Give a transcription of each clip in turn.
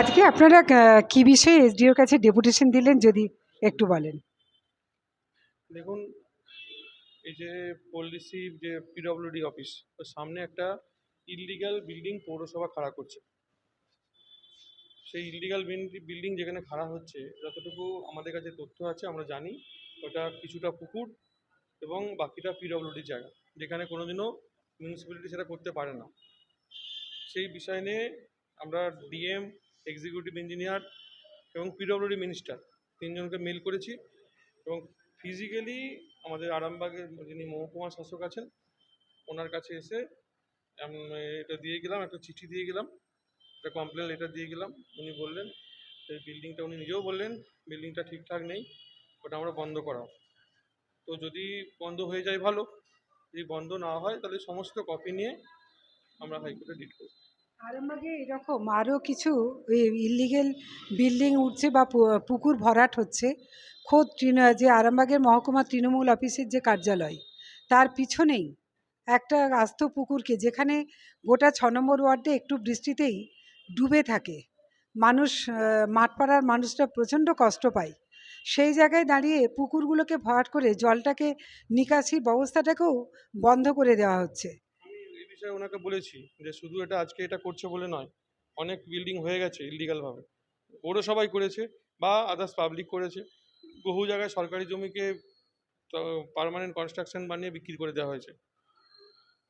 আজকে আপনারা কি বিষয়ে এসডিওর কাছে ডেপুটেশন দিলেন যদি একটু বলেন? দেখুন, এই যে পলিসি যে পিডব্লিউডি অফিস ওর সামনে একটা ইললিগাল বিল্ডিং পৌরসভা খাড়া করছে। সেই ইললিগাল বিল্ডিং যেখানে খাড়া হচ্ছে, যতটুকু আমাদের কাছে তথ্য আছে, আমরা জানি, ওটা কিছুটা পুকুর এবং বাকিটা পিডব্লিউডির জায়গা, যেখানে কোনোদিনও মিউনিসিপ্যালিটি সেটা করতে পারে না। সেই বিষয় নিয়ে আমরা ডিএম এক্সিকিউটিভ ইঞ্জিনিয়ার এবং পিডব্লিউডি মিনিস্টার তিনজনকে মেল করেছি এবং ফিজিক্যালি আমাদের আরামবাগের যিনি মহকুমা শাসক আছেন, ওনার কাছে এসে এটা দিয়ে গেলাম, একটা চিঠি দিয়ে গেলাম, একটা কমপ্লেন লেটার দিয়ে গেলাম। উনি বললেন, এই বিল্ডিংটা উনি নিজেও বললেন বিল্ডিংটা ঠিকঠাক নেই, ওটা আমরা বন্ধ করাও। তো যদি বন্ধ হয়ে যায় ভালো, যদি বন্ধ না হয় তাহলে সমস্ত কপি নিয়ে আমরা হাইকোর্টে ডিট করব। আরামবাগে এরকম আরও কিছু ইলিগেল বিল্ডিং উঠছে বা পুকুর ভরাট হচ্ছে। খোদ যে আরামবাগের মহকুমা তৃণমূল অফিসের যে কার্যালয়, তার পিছনেই একটা আস্ত পুকুরকে, যেখানে গোটা ছ নম্বর ওয়ার্ডে একটু বৃষ্টিতেই ডুবে থাকে। মানুষ মাঠপাড়ার মানুষরা প্রচণ্ড কষ্ট পায়। সেই জায়গায় দাঁড়িয়ে পুকুরগুলোকে ভরাট করে জলটাকে নিকাশি ব্যবস্থাটাকেও বন্ধ করে দেওয়া হচ্ছে। বিষয়ে ওনাকে বলেছি যে শুধু এটা আজকে এটা করছে বলে নয়, অনেক বিল্ডিং হয়ে গেছে ইলিগালভাবে পৌরসভাই করেছে বা আদার্স পাবলিক করেছে। বহু জায়গায় সরকারি জমিকে পার্মানেন্ট কনস্ট্রাকশন বানিয়ে বিক্রি করে দেওয়া হয়েছে।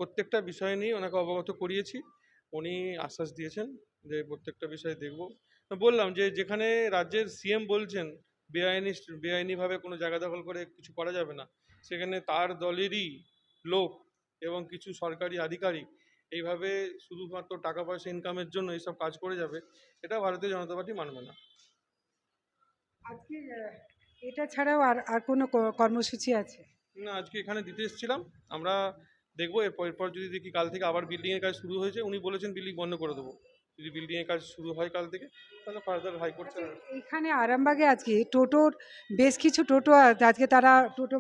প্রত্যেকটা বিষয় নিয়ে ওনাকে অবগত করিয়েছি। উনি আশ্বাস দিয়েছেন যে প্রত্যেকটা বিষয় দেখব। বললাম যে যেখানে রাজ্যের সিএম বলছেন বেআইনি বেআইনিভাবে কোনো জায়গা দখল করে কিছু করা যাবে না, সেখানে তার দলেরই লোক এবং কিছু সরকারি আধিকারিক এইভাবে শুধুমাত্র টাকা পয়সা ইনকামের জন্য এইসব কাজ করে যাবে এটা ভারতীয় জনতা পার্টি মানবে না। আজকে এটা ছাড়াও আর আর কোনো কর্মসূচি আছে? না আজকে এখানে দিতে এসেছিলাম। আমরা দেখব এরপর এরপর যদি দেখি কাল থেকে আবার বিল্ডিংয়ের কাজ শুরু হয়েছে উনি বলেছেন বিল্ডিং বন্ধ করে দেবো। যদি বিল্ডিংয়ের কাজ শুরু হয় কাল থেকে তাহলে ফার্দার হাইকোর্ট এখানে আরামবাগে আজকে টোটোর বেশ কিছু টোটো আজকে তারা টোটো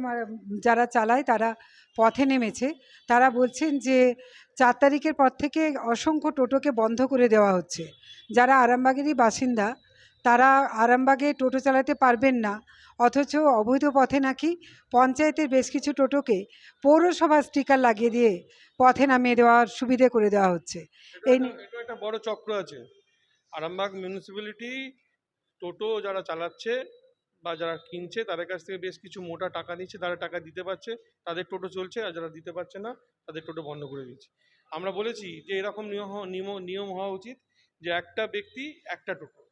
যারা চালায় তারা পথে নেমেছে। তারা বলছেন যে চার তারিখের পর থেকে অসংখ্য টোটোকে বন্ধ করে দেওয়া হচ্ছে। যারা আরামবাগেরই বাসিন্দা তারা আরামবাগে টোটো চালাতে পারবেন না অথচ অবৈধ পথে নাকি পঞ্চায়েতের বেশ কিছু টোটোকে পৌরসভা স্টিকার লাগিয়ে দিয়ে পথে নামিয়ে দেওয়ার সুবিধে করে দেওয়া হচ্ছে। এই একটা বড় চক্র আছে। আরামবাগ মিউনিসিপ্যালিটি টোটো যারা চালাচ্ছে বা যারা কিনছে তাদের কাছ থেকে বেশ কিছু মোটা টাকা নিচ্ছে তারা টাকা দিতে পারছে তাদের টোটো চলছে আর যারা দিতে পারছে না তাদের টোটো বন্ধ করে দিচ্ছে। আমরা বলেছি যে এরকম নিয়ম নিয়ম- নিয়ম হওয়া উচিত যে একটা ব্যক্তি একটা টোটো।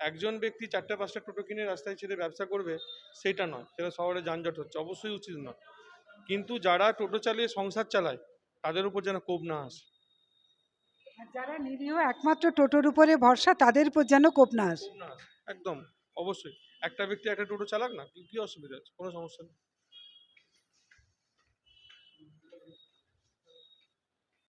একজন ব্যক্তি চারটে পাঁচটা টোটো কিনে রাস্তায় ছেড়ে ব্যবসা করবে সেটা নয়। সেটা শহরে যানজট হচ্ছে অবশ্যই উচিত নয়। কিন্তু যারা টোটো চালিয়ে সংসার চালায় তাদের উপর যেন কোপ না আসে। যারা নিরীহ একমাত্র টোটোর উপরে ভরসা তাদের উপর যেন কোপ না আসে। একদম অবশ্যই। একটা ব্যক্তি একটা টোটো চালাক না কি অসুবিধা আছে? কোনো সমস্যা নেই।